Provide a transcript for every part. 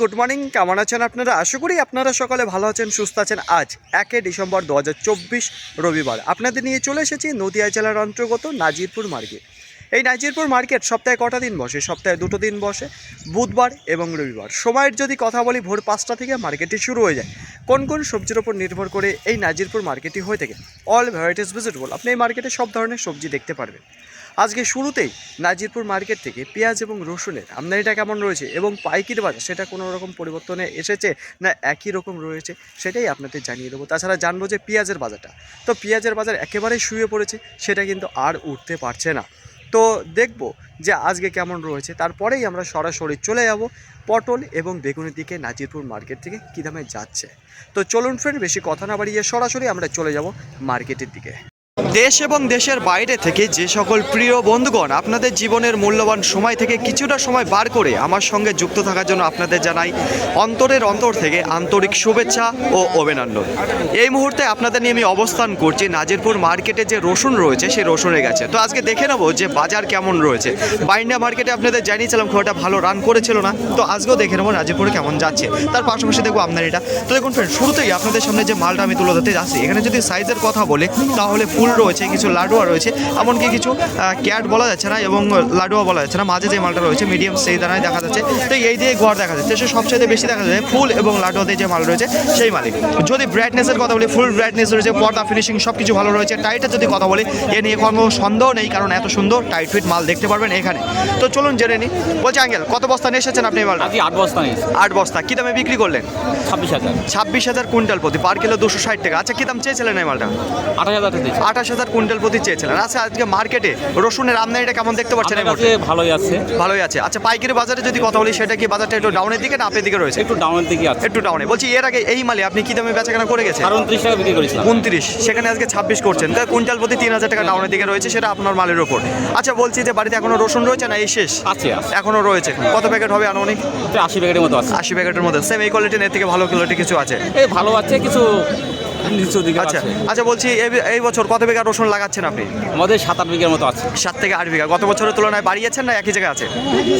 Good morning, কেমন আছেন আপনারা? আশা করি আপনারা সকালে ভালো আছেন, সুস্থ আছেন। আজ একে ডিসেম্বর দু হাজার চব্বিশ রবিবার। আপনাদের নিয়ে চলে এসেছি নদিয়া জেলার অন্তর্গত নাজিরপুর মার্কেট। এই নাজিরপুর মার্কেট সপ্তাহে কটা দিন বসে? সপ্তাহে দুটো দিন বসে, বুধবার এবং রবিবার। সময়ের যদি কথা বলি, ভোর পাঁচটা থেকে মার্কেটটি শুরু হয়ে যায়। কোন কোন সবজির ওপর নির্ভর করে এই নাজিরপুর মার্কেটটি হয়ে থাকে? অল ভ্যারাইটিস ভিজিটেবল আপনি এই মার্কেটে সব ধরনের সবজি দেখতে পারবেন। আজকে শুরুতেই নাজিরপুর মার্কেট থেকে পেঁয়াজ এবং রসুনের আমদানিটা কেমন রয়েছে এবং পাইকির বাজার, সেটা কোনো রকম পরিবর্তনে এসেছে না একই রকম রয়েছে, সেটাই আপনাদের জানিয়ে দেবো। তাছাড়া জানব যে পেঁয়াজের বাজারটা, তো পেঁয়াজের বাজার একেবারেই শুয়ে পড়েছে, সেটা কিন্তু আর উঠতে পারছে না। তো দেখব যে আজকে কেমন রয়েছে, তারপরেই আমরা সরাসরি চলে যাব পটল এবং বেগুনের দিকে নাজিরপুর মার্কেট থেকে কী দামে যাচ্ছে। তো চলুন ফ্রেন্ড বেশি কথা না বাড়িয়ে সরাসরি আমরা চলে যাব মার্কেটের দিকে। দেশ এবং দেশের বাইরে থেকে যে সকল প্রিয় বন্ধুগণ আপনাদের জীবনের মূল্যবান সময় থেকে কিছুটা সময় বার করে আমার সঙ্গে যুক্ত থাকার জন্য আপনাদের জানাই অন্তরের অন্তর থেকে আন্তরিক শুভেচ্ছা ও অভিনন্দন। এই মুহূর্তে আপনাদের নিয়ে আমি অবস্থান করছি নাজিরপুর মার্কেটে যে রসুন রয়েছে, সেই রসুনের গেছে। তো আজকে দেখে নেব যে বাজার কেমন রয়েছে। বাইন্ডিয়া মার্কেটে আপনাদের জানিয়েছিলাম খুব একটা ভালো রান করেছিল না। তো আজকেও দেখে নেব নাজিরপুরে কেমন যাচ্ছে। তার পাশাপাশি দেখব আমদানিটা তো দেখুন ফ্রেন্ড শুরুতেই আপনাদের সামনে যে মালটা আমি তুলে ধরতে যাচ্ছি, এখানে যদি সাইজের কথা বলে, তাহলে ফুল রয়েছে। কিছু লাডুয়া রয়েছে এমনকি কিছু ক্যাট বলা যাচ্ছে না এবং লাডুয়া বলা যাচ্ছে না মাঝে যে মালটা রয়েছে মিডিয়াম সেই দানায় দেখা যাচ্ছে। তো এই দিয়ে গড় দেখা যাচ্ছে। সে সবচেয়ে বেশি দেখা যায় ফুল এবং লাডুয়াতে যে মাল রয়েছে সেই মালিক যদি ব্রাইটনেসের কথা বলি ফুল ব্রাইটনেস রয়েছে পর্দা ফিনিশিং সব কিছু ভালো রয়েছে। টাইটের যদি কথা বলি এ নিয়ে কোনো সন্দেহ নেই কারণ এত সুন্দর টাইট ফিট মাল দেখতে পারবেন এখানে। তো চলুন জেনে নিই। বলছি আঙ্কেল কত বস্তা নিয়ে এসেছেন আপনি মালটা? আট বস্তা আট বস্তা। কী দামে বিক্রি করলেন? ছাব্বিশ হাজার। ছাব্বিশ হাজার কুইন্টাল প্রতি পার কিলো দুশো ষাট টাকা। আচ্ছা কী দাম চেয়েছিলেন এই মালটা? আঠাশ হাজার দিয়েছি। আঠাশ হাজার কুইন্টাল প্রতি চেয়েছিলেন। আচ্ছা আজকে মার্কেটে রসুনের আমদানিটা কেমন দেখতে পাচ্ছেন ভালোই আছে। ভালোই আছে। আচ্ছা পাইকারি বাজারে যদি কথা বলি সেটা কি বাজারটা একটু ডাউনের দিকে না আপের দিকে রয়েছে? একটু ডাউনের দিকে আছে। একটু ডাউনে বলছি এর আগে এই মালে আপনি কি দামে বেচাকেনা করে গেছেন? আর উনত্রিশ টাকা বিক্রি করেছিলাম। উনত্রিশ। সেখানে আজকে ছাব্বিশ করছেন। তাই কুইন্টাল প্রতি তিন হাজার টাকা ডাউনের দিকে রয়েছে সেটা আপনার মালের ওপর আচ্ছা বলছি যে বাড়িতে এখনও রসুন রয়েছে না এই শেষ? আছে এখনও রয়েছে। কত প্যাকেট হবে আনুমানিক? আশি প্যাকেটের মতো আছে। আশি প্যাকেটের মধ্যে সেম এই কোয়ালিটির এর থেকে ভালো কোয়ালিটি কিছু আছে? এই ভালো আছে কিছু নিচু দিকে আচ্ছা আচ্ছা বলছি এই- এই বছর কত বিঘা রসুন লাগাচ্ছেন আপনি? আমাদের সাত আট বিঘের মতো আছে। সাত থেকে আট বিঘা। গত বছরের তুলনায় বাড়িয়েছেন না একই জায়গায় আছে?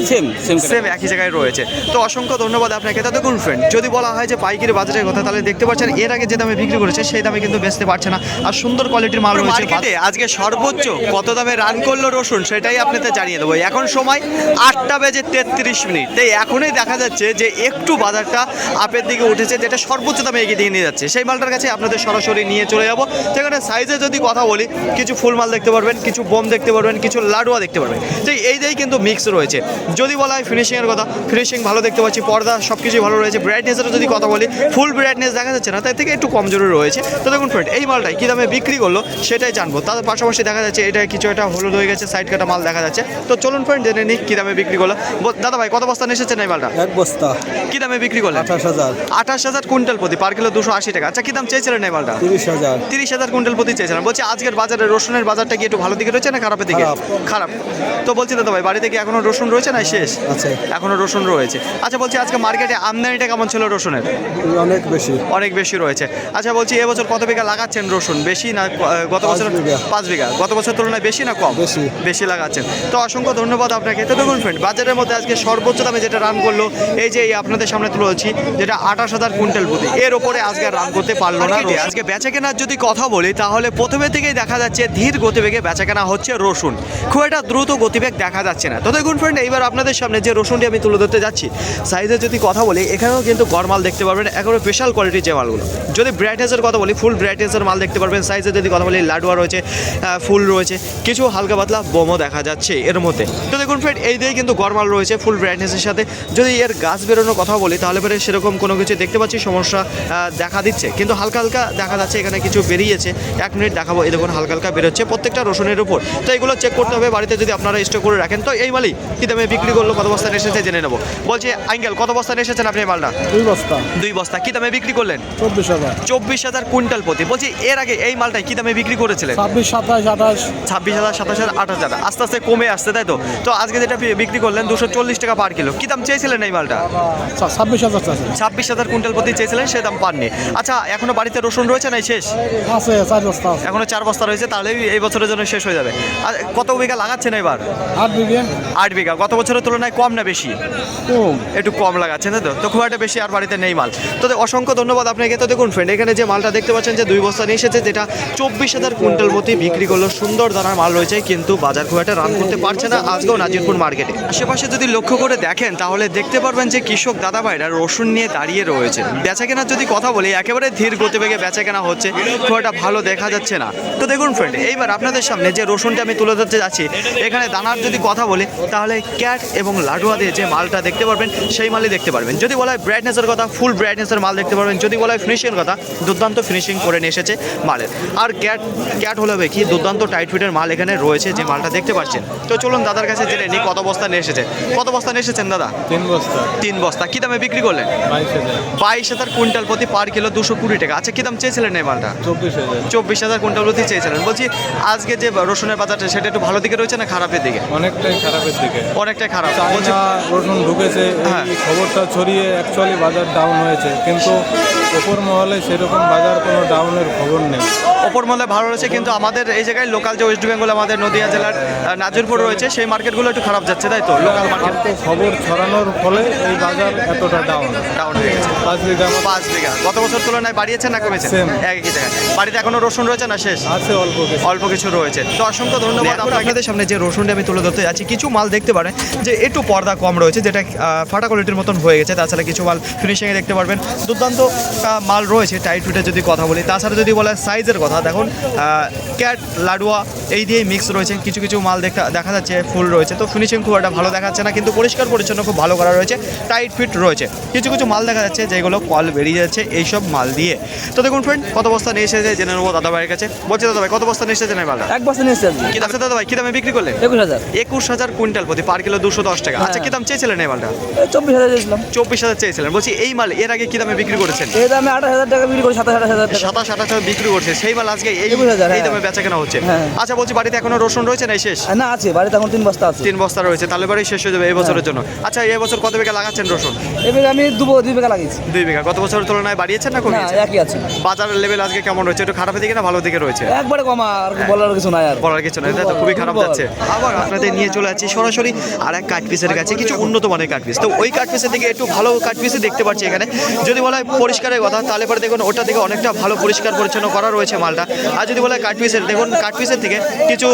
সেম সেম সেম একই জায়গায় রয়েছে। তো অসংখ্য ধন্যবাদ আপনাকে। তো দেখুন ফ্রেন্ড যদি বলা হয় যে পাইকারি বাজারের কথা তাহলে দেখতে পাচ্ছেন এর আগে যে দামে বিক্রি করেছে সেই দামে কিন্তু বেচতে পারছে না। আর সুন্দর কোয়ালিটির মাল রয়েছে। মার্কেটে আজকে সর্বোচ্চ কত দামে রান করল রসুন সেটাই আপনাদের জানিয়ে দেবো। এখন সময় আটটা বেজে তেত্রিশ মিনিট। তাই এখনই দেখা যাচ্ছে যে একটু বাজারটা আপের দিকে উঠেছে যেটা সর্বোচ্চ দামে এগিয়ে দিয়ে নিয়ে যাচ্ছে। সেই মালটার কাছে আপনাদের সরাসরি নিয়ে চলে যাব। সেখানে সাইজে যদি কথা বলি কিছু ফুল মাল দেখতে পারবেন কিছু বোম দেখতে পারবেন কিছু লাডুয়া দেখতে পারবেন। তো এই দিয়েই কিন্তু মিক্স রয়েছে। যদি বলা হয় ফিনিশিংয়ের কথা ফিনিশিং ভালো দেখতে পাচ্ছি পর্দা সব কিছুই ভালো রয়েছে। ব্রাইটনেসের যদি কথা বলি ফুল ব্রাইটনেস দেখা যাচ্ছে না তার থেকে একটু কমজোরি রয়েছে। তো দেখুন ফ্রেন্ড এই মালটাই কী দামে বিক্রি করল সেটাই জানব। তার পাশাপাশি দেখা যাচ্ছে এটা কিছু একটা হলুদ হয়ে গেছে সাইড কাটা মাল দেখা যাচ্ছে। তো চলুন ফ্রেন্ড জেনে নিই কী দামে বিক্রি করল। দাদা ভাই কত বস্তা এসেছেন এই মালটা? এক বস্তা। কী দামে বিক্রি করলেন? আঠাশ হাজার। আঠাশ হাজার কুইন্টাল প্রতি পার কিলো দুশো আশি টাকা। আচ্ছা কী দাম চেয়েছিলেন? এই মালটা? তিরিশ হাজার। তিরিশ হাজার কুইন্টাল প্রতি চেয়েছিলাম। বলছি আজকের বাজারে রসুনের বাজারটা কি একটু ভালো দিকে রয়েছে না খারাপের দিকে? খারাপ। তো বলছি দাদা ভাই বাড়িতে কি এখনও রসুন রয়েছে না শেষ? আছে। এখনও রসুন রয়েছে। আচ্ছা বলছি আজকে মার্কেটে আমদানিটা কেমন ছিল রসুনের? অনেক বেশি। অনেক বেশি রয়েছে। আচ্ছা বলছি এবছর কত বিঘা লাগাচ্ছেন রসুন? বেশি না গত বছর বিঘা। পাঁচ বিঘা। গত বছর তুলনায় বেশি না কম? বেশি। বেশি লাগাচ্ছেন। তো অসংখ্য ধন্যবাদ আপনাকে। তো দেখুন ফ্রেন্ড বাজারের মধ্যে আজকে সর্বোচ্চ দামে যেটা রান করল এই যে আপনাদের সামনে তুলে যেটা আঠাশ হাজার কুইন্টাল প্রতি। এর ওপরে আজকে রান করতে পারল না আজকে বেচা কেনার যদি কথা বলি তাহলে প্রথমে থেকেই দেখা যাচ্ছে ধীর গতিবেগে বেচা কেনা হচ্ছে রসুন। খুব একটা দ্রুত গতিবেগ দেখা যাচ্ছে না। তো দেখুন ফ্রেন্ড এইবার আপনাদের সামনে যে রসুনটি আমি তুলে ধরতে যাচ্ছি সাইজের যদি কথা বলি এখানেও কিন্তু গরমাল দেখতে পারবেন একেবারে স্পেশাল কোয়ালিটির যে মালগুলো। যদি ব্রাইটনেসের কথা বলি ফুল ব্রাইটনেসের মাল দেখতে পারবেন সাইজে যদি কথা বলি লাডুয়া রয়েছে ফুল রয়েছে কিছু হালকা পাতলা বোমও দেখা যাচ্ছে এর মধ্যে। তো দেখুন ফ্রেন্ড এই দিয়ে কিন্তু গরমাল রয়েছে ফুল ব্রাইটনেসের সাথে। যদি এর গাছ বেরোনোর কথা বলি তাহলে পরে সেরকম কোনো কিছু দেখতে পাচ্ছি সমস্যা দেখা দিচ্ছে। কিন্তু হালকা হালকা দেখা যাচ্ছে এখানে কিছু বেরিয়েছে। এক মিনিট দেখাবো এই দেখুন হালকা হালকা বেরোচ্ছে প্রত্যেকটা রসুনের উপর। তো এগুলো চেক করতে হবে বাড়িতে যদি আপনারা স্টোর করে রাখেন। তো এই মালই কি দামে বিক্রি করল কত বস্তা এসেছে জেনে নেব। বলছি আঙ্কেল কত বস্তা এসেছেন আপনি এই মালটা? দুই বস্তা। দুই বস্তা। কি দামে বিক্রি করলেন? চব্বিশ হাজার। চব্বিশ হাজার কুইন্টাল প্রতি। বলছি এর আগে এই মালটাই কি দামে বিক্রি করেছিলেন? ছাব্বিশ সাতাশ আঠাশ। ছাব্বিশ হাজার সাতাশ হাজার আঠাশ হাজার। আস্তে আস্তে কমে আসছে তাই তো? তো আজকে যেটা বিক্রি করলেন দুশো চল্লিশ টাকা পার কিলো কি দাম চেয়েছিলেন এই মালটা? ছাব্বিশ হাজার ছাব্বিশ হাজার কুইন্টাল প্রতি চেয়েছিলেন সে দাম পাননি। আচ্ছা এখনও বাড়িতে রসুন রয়েছে না শেষ? আছে চার বস্তা এখনও চার বস্তা রয়েছে তাহলেই এই বছরের জন্য শেষ হয়ে যাবে। আর কত বিঘা লাগাচ্ছেন এবার? আট বিঘে। আট বিঘা। গত বছরের তুলনায় কম না বেশি? কম। একটু কম লাগাচ্ছেন তাই তো? তো খুব একটা বেশি আর বাড়িতে নেই মাল। তো অসংখ্য ধন্যবাদ আপনাকে। তো দেখুন ফ্রেন্ড এখানে যে মালটা দেখতে পাচ্ছেন যে দুই বস্তা নিয়ে এসেছে যেটা চব্বিশ হাজার কুইন্টাল মতো বিক্রি করল সুন্দর দানার মাল রয়েছে কিন্তু বাজার খুব একটা রান করতে পারছে না আজকেও নাজিরপুর মার্কেটে। আশেপাশে যদি লক্ষ্য করে দেখেন তাহলে দেখতে পারবেন যে কৃষক দাদা ভাইরা রসুন নিয়ে দাঁড়িয়ে রয়েছে। বেচা কেনার যদি কথা বলি একেবারে ধীর গতিবেগে বেচা কেনা হচ্ছে খুব একটা ভালো দেখা যাচ্ছে না। তো দেখুন ফ্রেন্ড এইবার আপনাদের সামনে যে রসুনটা আমি তুলে ধরতে যাচ্ছি এখানে দানার যদি কথা বলি তাহলে ক্যাট এবং লাডুয়া দিয়ে যে মালটা দেখতে পারবেন সেই মালই দেখতে পারবেন। যদি বলা হয় ব্রাইটনেসের কথা ফুল ব্রাইটনেসের মাল দেখতে পারবেন যদি বলা হয় ফিনিশিংয়ের কথা দুর্দান্ত ফিনিশিং করে নিয়ে এসেছে মালের। আর ক্যাট ক্যাট হলো কি দুর্দান্ত টাইট ফিটের মাল এখানে রয়েছে যে মালটা দেখতে পাচ্ছেন। তো চলুন দাদার কাছে জেনে নিই কত বস্তা নিয়ে এসেছে। কত বস্তা নিয়ে এসেছেন দাদা? তিন বস্তা। তিন বস্তা। কী দামে বিক্রি করলেন? বাইশ হাজার। বাইশ হাজার কুইন্টাল প্রতি পার কিলো দুশো কুড়ি টাকা। আচ্ছা কী দাম চেয়েছিলেন এই মালটা? চব্বিশ হাজার। চব্বিশ হাজার কুইন্টাল প্রতি চেয়েছিলেন। বলছি আজকে যে রসুনের বাজারটা সেটা একটু ভালো দিকে রয়েছে না খারাপের দিকে? অনেকটাই খারাপের দিকে। অনেকটাই খারাপ। রসুন ঢুকেছে হ্যাঁ। খবরটা ছড়িয়ে অ্যাকচুয়ালি বাজার ডাউন হয়েছে। কিন্তু ওপর মহলে সেরকম বাজার কোনো ডাউনের খবর নেই। ওপর মহলে ভালো রয়েছে কিন্তু আমাদের এই জায়গায় লোকাল যে ওয়েস্ট বেঙ্গল আমাদের নদিয়া জেলার নাজিরপুর রয়েছে সেই মার্কেটগুলো একটু খারাপ যাচ্ছে তাই তো? লোকাল মার্কেট খবর ছড়ানোর ফলে এই বাজার এতটা ডাউন ডাউন হয়ে গেছে। পাঁচ বিঘা। পাঁচ বিঘা। গত বছর তুলনায় বাড়িয়েছে না কমেছে. একই জায়গায়। বাড়িতে এখনও রসুন রয়েছে না শেষ? আছে অল্প কিছু। অল্প কিছু রয়েছে। তো অসংখ্য ধন্যবাদ আপনাদের সামনে যে রসুনটা আমি তুলে ধরতে যাচ্ছি কিছু মাল দেখতে পারেন যে একটু পর্দা কম রয়েছে যেটা ফাটা কোয়ালিটির মতন হয়ে গেছে। তাছাড়া কিছু মাল ফিনিশিংয়ে দেখতে পারবেন। দুর্দান্ত আহ, মাল রয়েছে টাইট ফিটে যদি কথা বলি। তাছাড়া যদি বলে সাইজের কথা দেখুন ক্যাট লাডুয়া এই দিয়েই মিক্স রয়েছে। কিছু কিছু মাল দেখা দেখা যাচ্ছে ফুল রয়েছে। তো ফিনিশিং খুব একটা ভালো দেখাচ্ছে না কিন্তু পরিষ্কার পরিচ্ছন্ন খুব ভালো করা রয়েছে। টাইট ফিট রয়েছে। কিছু কিছু মাল দেখা যাচ্ছে যেগুলো কল বেরিয়ে যাচ্ছে এইসব মাল দিয়ে। তো দেখুন ফ্রেন্ড কত বস্তা নিয়ে এসেছে জেনে নেব দাদা ভাইয়ের কাছে। বলছি দাদা ভাই কত বস্তা নিয়ে এসেছে মালটা এক বস্তা নিয়েছি আজকে। কি দাম? দাদা ভাই কি দামে বিক্রি করলেন? একুশ হাজার। একুশ হাজার কুইন্টাল প্রতি পার কিলো দুশো দশ টাকা। আচ্ছা কি দাম চেয়েছিলেন এই মালটা? চব্বিশ হাজার দিয়েছিলাম চব্বিশ হাজার চেয়েছিলেন। বলছি এই মাল এর আগে কি দামে বিক্রি করেছেন? এই দামে আঠাশ হাজার টাকা বিক্রি করি সাতাশ আঠাশ হাজার টাকা। সাতাশ আঠাশ হাজার বিক্রি করছে। সেই মাল আজকে এই এই হ্যাঁ। দামে বেচা কেনা হচ্ছে। হ্যাঁ। আচ্ছা বলছি বাড়িতে এখনও রসুন রয়েছে না শেষ? না আছে বাড়িতে এখন তিন বস্তা আছে। তিন বস্তা রয়েছে তাহলে বাড়ি শেষ হয়ে যাবে এই বছরের জন্য। আচ্ছা এই বছর কত বিঘা লাগাচ্ছেন রসুন? এবার আমি দুবো দুই বিঘা লাগিয়েছি। দুই বিঘা। গত বছরের তুলনায় বাড়িয়েছেন না কমিয়েছে একই আছে। বাজারের লেভেল আজকে কেমন রয়েছে? একটু খারাপের দিকে না ভালো দিকে রয়েছে? একবারে কমা আর বলার কিছু নাই আর। বলার কিছু নয় তাই তো খুবই খারাপ। যাচ্ছে। আবার আপনাদের নিয়ে চলে যাচ্ছি। সরাসরি আর এক কাঠ পিসের কাছে। কিছু উন্নত মানের কাঠ পিস তো ওই কাঠ পিসের দিকে একটু ভালো কাঠ পিসে দেখতে পাচ্ছি এখানে। যদি বলা হয় পরিষ্কারের কথা তাহলে পরে দেখুন ওটা থেকে অনেকটা ভালো পরিষ্কার পরিচ্ছন্ন করা রয়েছে মালটা। আর যদি বলা হয় কাঠ দেখুন কাঠ পিসের থেকে কিছু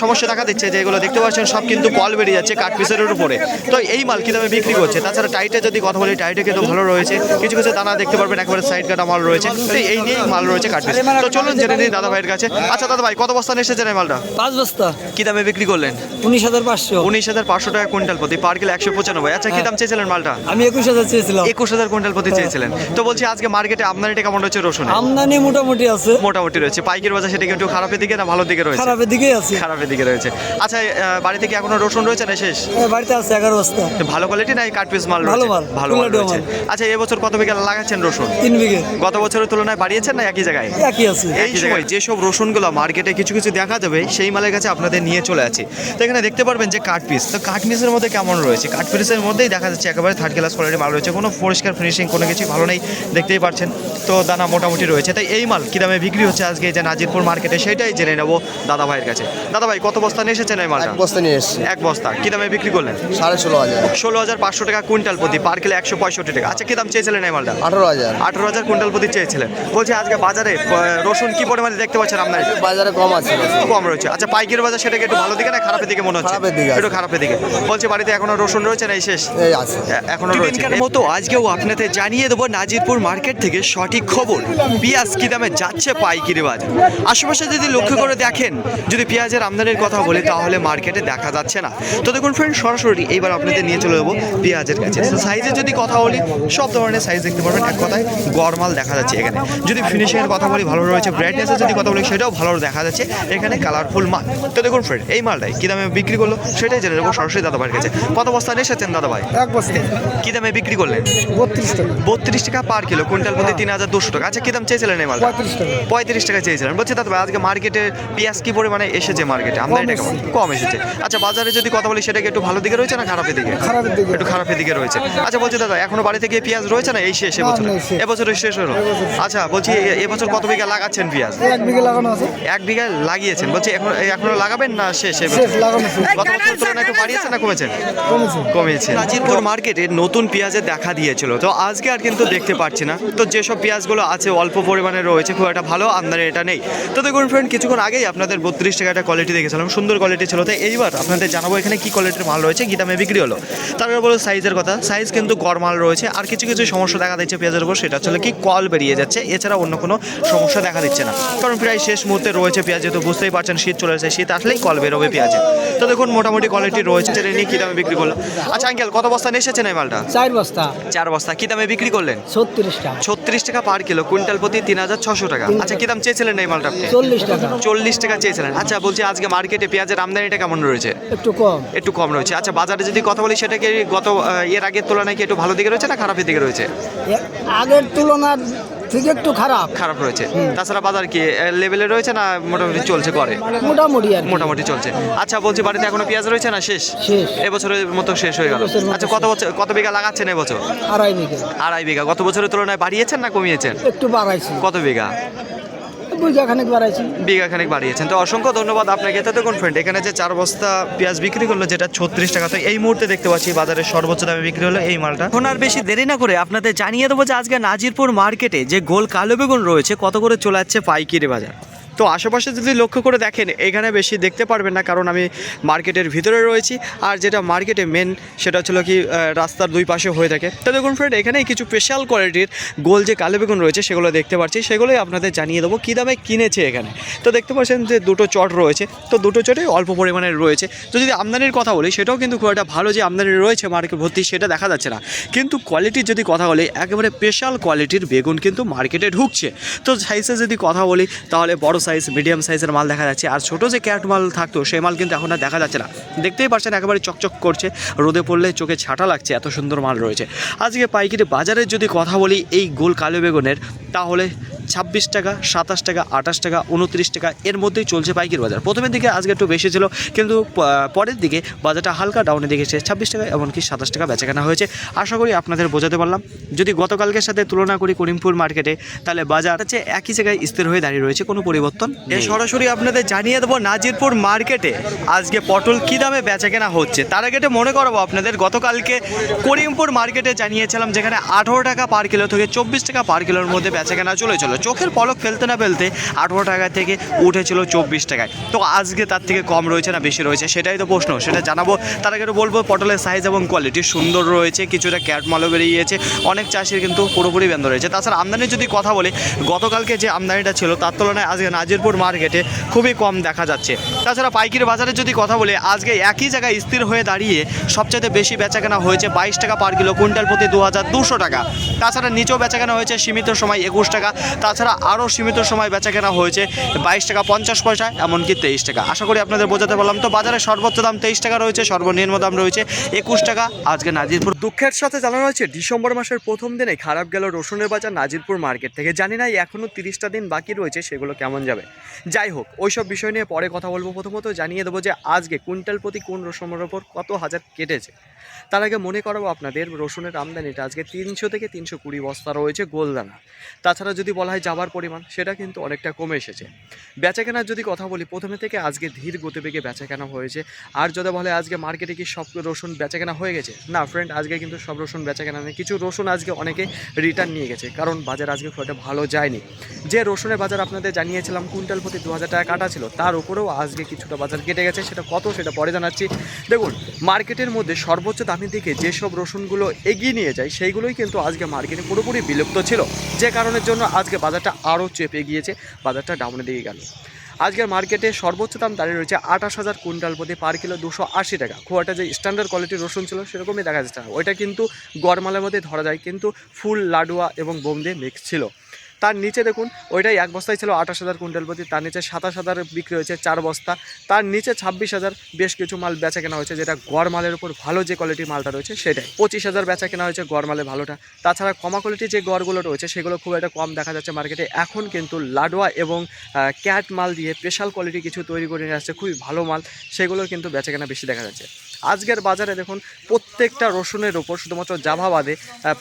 সমস্যা দেখা দিচ্ছে যে এগুলো দেখতে পাচ্ছেন সব কিন্তু কল বেরিয়ে যাচ্ছে কাঠ পিসের উপরে। তো এই মাল কি দামে বিক্রি করছে? তাছাড়া টাইটে যদি কথা বলি টাইটে কিন্তু ভালো রয়েছে। কিছু কিছু দানা দেখতে পারবেন একেবারে সাইড কাটা মাল রয়েছে। তো এই নিয়েই মাল রয়েছে কাঠ পিস তো চলুন জেনে নিই দাদা ভাইয়ের কাছে। আচ্ছা দাদা ভাই কত বস্তা নিয়ে এসেছেন এই মালটা? পাঁচ বস্তা। কি দামে বিক্রি করলেন? উনিশ হাজার পাঁচশো। উনিশ হাজার পাঁচশো টাকা কুইন্টাল প্রতি পার কিলো একশো পঁচানব্বই। আচ্ছা কি দাম চেয়েছিলেন মালটা? আমি একুশ হাজার চেয়েছিলাম। একুশ হাজার কুইন্টাল প্রতি চেয়েছিলেন। তো বলছি আজকে মার্কেটে আমদানিটা কেমন রয়েছে রসুন আমদানি মোটামুটি আছে। মোটামুটি রয়েছে। পাইকের বাজার সেটা কি একটু খারাপের দিকে না ভালো দিকে রয়েছে? খারাপের দিকেই আছে। খারাপের দিকে রয়েছে। আচ্ছা বাড়িতে কি এখনও রসুন রয়েছে না শেষ? বাড়িতে আছে এগারো বস্তা। ভালো কোয়ালিটি না এই কাঠ পিস মাল ভালো মাল, ভালো মাল রয়েছে। আচ্ছা এবছর কত বিঘা লাগাচ্ছেন রসুন? তিন বিঘে। গত বছরের তুলনায় বাড়িয়েছেন না একই জায়গায়? একই আছে। এই সময় যেসব রসুনগুলো মার্কেটে কিছু কিছু দেখা যাবে সেই মালের কাছে আপনাদের নিয়ে চলে আছে। তো এখানে দেখতে পারবেন যে কাঠ পিস তো কাঠ পিসের মধ্যে কেমন রয়েছে? কাঠ পিসের মধ্যেই দেখা যাচ্ছে একেবারে থার্ড ক্লাস কোয়ালিটি মাল রয়েছে। কোনো পরিষ্কার ফিনিশিং কোনো কিছু ভালো নেই। দেখতেই পাচ্ছেন তো দানা মোটামুটি রয়েছে। তাই এই মাল কী দামে বিক্রি হচ্ছে আজকে যে নাজিরপুর মার্কেটে সেটাই জেনে নেব দাদা ভাইয়ের কাছে। দাদা ভাই কত বস্তা নিয়ে এসেছেন এই মালটা? এক বস্তা নিয়ে এসছি। এক বস্তা। কী দামে বিক্রি করলেন? সাড়ে ষোলো হাজার। ষোলো হাজার পাঁচশো টাকা কুইন্টাল প্রতি পার কিলো একশো পঁয়ষট্টি টাকা। আচ্ছা কী দাম চেয়েছিলেন এই মালটা? আঠারো হাজার। আঠারো হাজার কুইন্টাল প্রতি চেয়েছিলেন। বলছি আজকে বাজারে রসুন কী পরিমাণে দেখতে পাচ্ছেন আপনার? বাজারে কম আছে কম রয়েছে। আচ্ছা পাইকারি বাজার সেটাকে একটু ভালো দিকে না খারাপের দিকে মনে হচ্ছে? খারাপের দিকে আছে। একটু খারাপের দিকে। বলছে বাড়িতে এখনও রসুন রয়েছে না এই শেষ? এই আছে। এ- এখনও রয়েছে। মতো আজকেও আপনাদের জানিয়ে দেবো নাজিরপুর মার্কেট থেকে সঠিক খবর পেঁয়াজ কি দামে যাচ্ছে পাইকিরি বাজার? আশেপাশে যদি লক্ষ্য করে দেখেন যদি পেঁয়াজের আমদানির কথা বলি তাহলে মার্কেটে দেখা যাচ্ছে না। তো দেখুন ফ্রেন্ড সরাসরি এইবার আপনাদের নিয়ে চলে যাব পেঁয়াজের কাছে। সাইজে যদি কথা বলি সব ধরনের সাইজ দেখতে পারবেন। এক কথায় গরমাল দেখা যাচ্ছে এখানে। যদি ফিনিশিংয়ের কথা বলি ভালো রয়েছে। ব্রাইটনেসের যদি কথা বলি সেটাও ভালো দেখা যাচ্ছে। এখানে কালারফুল মাল। তো দেখুন ফ্রেন্ড এই মালটাই কী দামে বিক্রি করল? সেটাই জেনে নেব সরাসরি দাদা ভাইয়ের কাছে। কত বস্তা নিয়ে এসেছেন দাদা ভাই এক বস্তা। কী দামে বিক্রি করলেন? বত্রিশ টাকা। বত্রিশ টাকা পার কিলো কুইন্টাল প্রতি তিন হাজার দুশো টাকা। আচ্ছা কী দাম চেয়েছিলেন এই মালটা? পঁয়ত্রিশ টাকা। চেয়েছিলেন। বলছি দাদা ভাই আজকে মার্কেটে পেঁয়াজ কি পরিমাণে এসেছে মার্কেটে? আমদানিটা কেমন? কম এসেছে। আচ্ছা বাজারে যদি কথা বলি সেটাকে একটু ভালো দিকে রয়েছে না খারাপের দিকে? খারাপের দিকে। একটু খারাপের দিকে রয়েছে। আচ্ছা বলছি দাদা এখনও বাড়ি থেকে পেঁয়াজ রয়েছে না? এই শেষ এবছর। এবছরের শেষ। হলো? আচ্ছা বলছি এবছর কত বিঘা লাগাচ্ছেন পেঁয়াজ? এক বিঘে লাগানো আছে। এক বিঘা লাগিয়েছেন। বলছি এখন এখনও লাগাবেন না শেষ। গত বছর তুলনায় একটু বাড়িয়েছে না কমেছে? কমেছে। কমেছে। মার্কেটে নতুন পেঁয়াজের দেখা দিয়েছিল। তো আজকে আর কিন্তু দেখতে পাচ্ছি না। তো যেসব পেঁয়াজগুলো আছে অল্প পরিমাণে রয়েছে খুব একটা ভালো আমদানি এটা নেই। তো দেখুন ফ্রেন্ড কিছুক্ষণ আগেই আপনাদের বত্রিশ টাকা একটা কোয়ালিটি দেখেছিলাম সুন্দর কোয়ালিটি ছিল। তো এইবার আপনাদের জানাব এখানে কি কোয়ালিটির মাল রয়েছে কি দামে বিক্রি হলো। তারপরে বলো সাইজের কথা। সাইজ কিন্তু গড় মাল রয়েছে। আর কিছু কিছু সমস্যা দেখা দিচ্ছে পেঁয়াজের উপর সেটা হচ্ছে কি কল বেরিয়ে যাচ্ছে। এছাড়া অন্য কোনো সমস্যা দেখা দিচ্ছে না। কারণ প্রায় শেষ মুহূর্তে রয়েছে পেঁয়াজ যেহেতু বুঝতেই পারছেন শীত চলে এসেছে শীত আসলেই কল বেরোবে পেঁয়াজে। তো দেখুন মোটামুটি কোয়ালিটি রয়েছে। যেটা নিয়ে কী দামে বিক্রি করল? আচ্ছা আঙ্কেল কত বস্তা নিয়ে এসেছেন এই মালটা? চার বস্তা। চার বস্তা। কী দামে বিক্রি করলেন? ছত্রিশ টাকা। ছত্রিশ টাকা পার কিলো কুইন্টাল প্রতি তিন হাজার ছশো টাকা। আচ্ছা কি দাম চেয়েছিলেন এই মালটা আপনি? চল্লিশ টাকা। চল্লিশ টাকা চেয়েছিলেন। আচ্ছা বলছি আজকে মার্কেটে পেঁয়াজের আমদানিটা কেমন রয়েছে? একটু কম। একটু কম রয়েছে। আচ্ছা বাজারে যদি কথা বলি সেটা কি গত এর আগের তুলনায় কি একটু ভালো দিকে রয়েছে না খারাপের দিকে রয়েছে? আগের তুলনার থেকে একটু খারাপ। খারাপ রয়েছে। তাছাড়া বাজার কি লেভেলে রয়েছে না মোটামুটি চলছে করে? মোটামুটি আর মোটামুটি চলছে। আচ্ছা বলছি বাড়িতে এখনও পেঁয়াজ রয়েছে না শেষ? শেষ। এবছরের মতো শেষ হয়ে গেল। আচ্ছা কত বছর কত বিঘা লাগাচ্ছেন এবছর? আড়াই বিঘা। আড়াই বিঘা। গত বছরের তুলনায় বাড়িয়েছেন না কমিয়েছেন? একটু বাড়াইছি। কত বিঘা? বিঘা খানিক বাড়াইছি। বিঘা খানিক বাড়িয়েছেন। তো অসংখ্য ধন্যবাদ আপনাকে। তো দেখুন ফ্রেন্ড এখানে যে চার বস্তা পেঁয়াজ বিক্রি করল, যেটা ছত্রিশ টাকা, তো এই মুহূর্তে দেখতে পাচ্ছি বাজারে সর্বোচ্চ দামে বিক্রি হলো এই মালটা। এখন আর বেশি দেরি না করে আপনাদের জানিয়ে দেবো যে আজকে নাজিরপুর মার্কেটে যে গোল কালো বেগুন রয়েছে, কত করে চলে যাচ্ছে পাইকিরি বাজার? তো আশেপাশে যদি লক্ষ্য করে দেখেন, এখানে বেশি দেখতে পারবেন না, কারণ আমি মার্কেটের ভিতরে রয়েছি। আর যেটা মার্কেটে মেন সেটা হচ্ছিল কি রাস্তার দুই পাশে হয়ে থাকে। তো দেখুন ফ্রেন্ড এখানে কিছু স্পেশাল কোয়ালিটির গোল যে কালো বেগুন রয়েছে, সেগুলো দেখতে পাচ্ছি সেগুলোই আপনাদের জানিয়ে দেবো, কী দামে কিনেছে এখানে। তো দেখতে পাচ্ছেন যে দুটো চট রয়েছে। তো দুটো চটে অল্প পরিমাণে রয়েছে। তো যদি আমদানির কথা বলি, সেটাও কিন্তু খুব একটা ভালো যে আমদানি রয়েছে মার্কেট ভর্তি, সেটা দেখা যাচ্ছে না। কিন্তু কোয়ালিটির যদি কথা বলি, একেবারে স্পেশাল কোয়ালিটির বেগুন কিন্তু মার্কেটে ঢুকছে। তো সাইজে যদি কথা বলি, তাহলে বড় মিডিয়াম সাইজের মাল দেখা যাচ্ছে। আর ছোটো যে ক্যাট মাল থাকতো সেই মাল কিন্তু এখন আর দেখা যাচ্ছে না। দেখতেই পাচ্ছেন, একেবারে চকচক করছে। রোদে পড়লে চোখে ছাটা লাগছে, এত সুন্দর মাল রয়েছে। আজকে পাইকারি বাজারের যদি কথা বলি, এই গোল কালো বেগুনের, তাহলে ছাব্বিশ টাকা, সাতাশ টাকা, আঠাশ টাকা, উনত্রিশ টাকা, এর মধ্যেই চলছে পাইকারি বাজার। প্রথমের দিকে আজকে একটু বেশি ছিল, কিন্তু পরের দিকে বাজারটা হালকা ডাউনে দিকে ছাব্বিশ টাকা এমনকি সাতাশ টাকা বেচাকেনা হয়েছে। আশা করি আপনাদের বোঝাতে পারলাম। যদি গতকালকের সাথে তুলনা করি করিমপুর মার্কেটে, তাহলে বাজার হচ্ছে একই জায়গায় স্থির হয়ে দাঁড়িয়ে রয়েছে, কোনো পরিবর্তন সরাসরি আপনাদের জানিয়ে দেবো, নাজিরপুর মার্কেটে আজকে পটল কী দামে বেচাকেনা হচ্ছে। তার আগে মনে করাবো আপনাদের, গতকালকে করিমপুর মার্কেটে জানিয়েছিলাম, যেখানে আঠেরো টাকা পার কিলো থেকে চব্বিশ টাকা পার কিলোর মধ্যে বেচাকেনা চলেছিল। চোখের পলক ফেলতে না ফেলতে আঠেরো টাকা থেকে উঠেছিল চব্বিশ টাকায়। তো আজকে তার থেকে কম রয়েছে না বেশি রয়েছে সেটাই তো প্রশ্ন, সেটা জানাব। তার আগে বলব, পটলের সাইজ এবং কোয়ালিটি সুন্দর রয়েছে, কিছুটা ক্যাট মালও বেরিয়েছে, অনেক চাষির কিন্তু পুরোপুরি বন্ধ রয়েছে। তাছাড়া আমদানির যদি কথা বলি, গতকালকে যে আমদানিটা ছিল তার তুলনায় আজকে নাজিরপুর মার্কেটে খুবই কম দেখা যাচ্ছে। তাছাড়া পাইকারি বাজারে যদি কথা বলি, আজকে একই জায়গায় স্থির হয়ে দাঁড়িয়ে সবচেয়ে বেশি বেচাকেনা হয়েছে বাইশ টাকা পার কিলো কুইন্টাল প্রতি দু হাজার দুশো টাকা। তাছাড়া নিচেও বেচাকেনা হয়েছে, সীমিত সময় একুশ টাকা। তাছাড়া আরও সীমিত সময় বেচাকেনা হয়েছে বাইশ টাকা পঞ্চাশ পয়সা, এমনকি তেইশ টাকা। আশা করি আপনাদের বোঝাতে পারলাম। তো বাজারে সর্বোচ্চ দাম তেইশ টাকা রয়েছে, সর্বনিম্ন দাম রয়েছে একুশ টাকা। আজকে নাজিরপুর দুঃখের সাথে জানানো হয়েছে, ডিসেম্বর মাসের প্রথম দিনে খারাপ গেল রসুনের বাজার নাজিরপুর মার্কেট থেকে। জানি না এখনও তিরিশটা দিন বাকি রয়েছে, সেগুলো কেমন যাবে। যাই হোক, ওইসব বিষয় নিয়ে পরে কথা বলব। প্রথমত জানিয়ে দেবো যে, আজকে কুইন্টাল প্রতি কোন রসুনের ওপর কত হাজার কেটেছে? তার আগে মনে করাবো আপনাদের, রসুনের আমদানিটা আজকে তিনশো থেকে তিনশো কুড়ি বস্তা রয়েছে গোলদানা। তাছাড়া যদি বলা হয় যাবার পরিমাণ, সেটা কিন্তু অনেকটা কমে এসেছে। বেচাকেনার যদি কথা বলি, প্রথমে থেকে আজকে ধীর গতিবেগে বেচাকেনা হয়েছে। আর যদি বলে আজকে মার্কেটে কি সব রসুন বেচাকেনা হয়ে গেছে? না ফ্রেন্ড আজকে কিন্তু সব রসুন বেচাকেনা নেই। কিছু রসুন আজকে অনেকে রিটার্ন নিয়ে গেছে, কারণ বাজার আজকে খুব একটা ভালো যায়নি। যে রসুনের বাজার আপনাদের জানিয়েছিলাম, কুইন্টাল প্রতি দু হাজার টাকা কাটা ছিল, তার উপরেও আজকে কিছুটা বাজার কেটে গেছে। সেটা কত, সেটা পরে জানাচ্ছি। দেখুন, মার্কেটের মধ্যে সর্বোচ্চ দামের দিকে যেসব রসুনগুলো এগিয়ে নিয়ে যায়, সেইগুলোই কিন্তু আজকে মার্কেটে পুরোপুরি বিলুপ্ত ছিল। যে কারণের জন্য আজকে বাজারটা আরও চেপে গিয়েছে, বাজারটা ডাউনের দিকে গেল। আজকের মার্কেটে সর্বোচ্চ দাম দাঁড়িয়ে রয়েছে আঠাশ হাজার কুইন্টাল প্রতি পার কিলো দুশো আশি টাকা। খোয়াটা যে স্ট্যান্ডার্ড কোয়ালিটির রসুন ছিল সেরকমই দেখা যাচ্ছে। না ওইটা কিন্তু গরমালের মধ্যে ধরা যায়, কিন্তু ফুল, লাডুয়া এবং বোমদে মিক্স ছিল। তার নিচে দেখুন, ওইটাই এক বস্তায় ছিল আঠাশ হাজার কুইন্টাল প্রতি, তার নিচে সাতাশ হাজার বিক্রি হয়েছে চার বস্তা, তার নিচে ছাব্বিশ হাজার বেশ কিছু মাল বেচা কেনা হয়েছে, যেটা গড় মালের উপর ভালো যে কোয়ালিটির মালটা রয়েছে সেটাই। পঁচিশ হাজার বেচা কেনা হয়েছে গড় মালে ভালোটা। তাছাড়া কমা কোয়ালিটির যে গড়গুলো রয়েছে সেগুলো খুব একটা কম দেখা যাচ্ছে মার্কেটে এখন কিন্তু লাডোয়া এবং ক্যাট মাল দিয়ে স্পেশাল কোয়ালিটি কিছু তৈরি করে নিয়ে আসছে, খুবই ভালো মাল, সেগুলো কিন্তু বেচা কেনা বেশি দেখা যাচ্ছে। আজকের বাজারে দেখুন, প্রত্যেকটা রসুনের ওপর শুধুমাত্র জাভা বাদে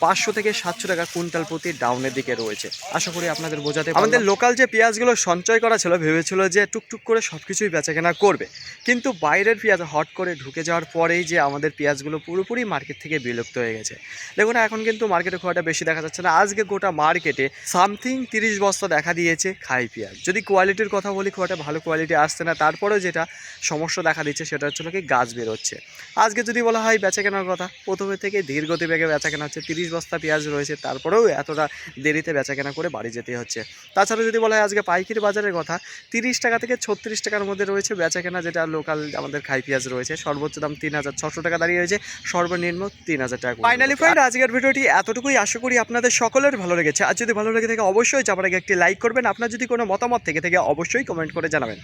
পাঁচশো থেকে সাতশো টাকা কুইন্টাল প্রতি ডাউনের দিকে রয়েছে। আশা করি আপনাদের বোঝাতে আমাদের লোকাল যে পেঁয়াজগুলো সঞ্চয় করা ছিল, ভেবেছিল যে টুকটুক করে সব কিছুই বেচাকেনা করবে। কিন্তু বাইরের পেঁয়াজ হট করে ঢুকে যাওয়ার পরেই যে আমাদের পেঁয়াজগুলো পুরোপুরি মার্কেট থেকে বিলুপ্ত হয়ে গেছে। দেখুন, এখন কিন্তু মার্কেটে খুব একটা বেশি দেখা যাচ্ছে না। আজকে গোটা মার্কেটে সামথিং তিরিশ বস্তা দেখা দিয়েছে খাই পেঁয়াজ। যদি কোয়ালিটির কথা বলি খুব একটা ভালো কোয়ালিটি আসছে না। তারপরেও যেটা সমস্যা দেখা দিচ্ছে, সেটা হচ্ছে কি, গাছ বেরোচ্ছে। আজকে যদি বলা হয় বেচা কেনার কথা, প্রথমে থেকে ধীর গতিবেগে বেচা কেনা হচ্ছে, তিরিশ বস্তা পেঁয়াজ রয়েছে, তারপরেও এতটা দেরিতে বেচা কেনা করে বাড়ি যেতে হচ্ছে। তাছাড়া যদি বলা হয় আজকে পাইকারি বাজারের কথা, তিরিশ টাকা থেকে ছত্রিশ টাকার মধ্যে রয়েছে বেচা কেনা, যেটা লোকাল আমাদের খাই পেঁয়াজ রয়েছে। সর্বোচ্চ দাম তিন হাজার ছশো টাকা দাঁড়িয়ে রয়েছে, সর্বনিম্ন তিন হাজার টাকা ফাইনালি ফ্রেন্ড আজকের ভিডিওটি এতটুকুই। আশা করি আপনাদের সকলের ভালো লেগেছে। আর যদি ভালো লেগে থাকে, অবশ্যই যাবার আগে একটি লাইক করবেন। আপনার যদি কোনো মতামত থেকে থেকে, অবশ্যই কমেন্ট করে জানাবেন।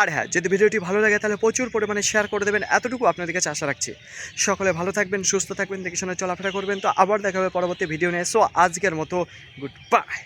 আর হ্যাঁ যদি ভিডিওটি ভালো লাগে, তাহলে প্রচুর পরিমাণে শেয়ার করে দেবেন। এতটুকু আপনাদের কাছে আশা রাখছি। সকলে ভালো থাকবেন, সুস্থ থাকবেন, দেখে শুনে চলাফেরা করবেন। তো আবার দেখা হবে পরবর্তী ভিডিও নিয়ে। সো আজকের মতো গুড বাই